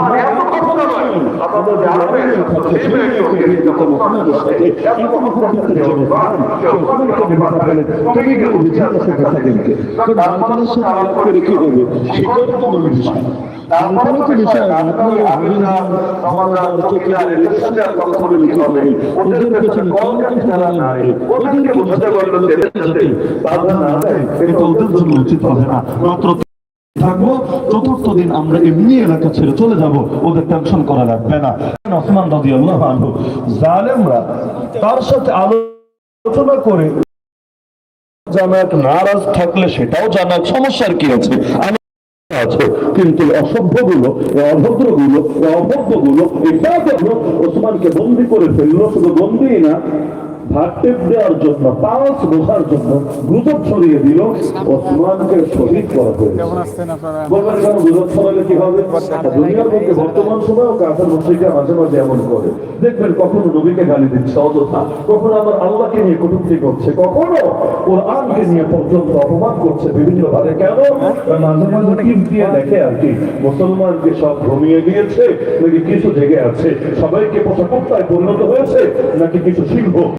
আমার এত কথা নয় আপনাদের তো মূল বিষয় উচিত হবে না। থাকব চতুর্থ দিন আমরা এমনি এলাকা ছেড়ে চলে যাব ওদের টেনশন করা লাগবে না। ওসমান রাজি আল্লাহ জালেমরা তার সাথে আলোচনা করে জানাক নারাজ থাকলে সেটাও জানাক সমস্যার কি আছে? আমি আছে। কিন্তু অসভ্যগুলো অভদ্রগুলো অভদ্রগুলো অভদ্রগুলো এটা গুলো ওসমানকে বন্দি করে ফেলল, শুধু বন্দি না ভাত টেপ দেওয়ার জন্য পাওয়াস বোঝার জন্য গুজব ছড়িয়ে দিল ওসমানকে শহীদ করা হয়েছে। বলবেন কেন গুজব ছড়ালে কি হবে? দুনিয়ার মধ্যে বর্তমান সময়েও কাফের মুসলিমরা মাঝে মাঝে এমন করে। দেখবেন কখনো নবীকে গালি দিচ্ছে অযথা। কখনো আমার আল্লাহকে নিয়ে কটূক্তি করছে কখনো কোরআনকে নিয়ে পর্যন্ত অপমান করছে বিভিন্ন ভাবে। কেন? মাঝে মাঝে টিপ দিয়ে দেখে আর কি। মুসলমানকে সব ঘুমিয়ে দিয়েছে নাকি কিছু জেগে আছে? সবাইকে কুত্তায় পরিণত হয়েছে নাকি কিছু সিংহ?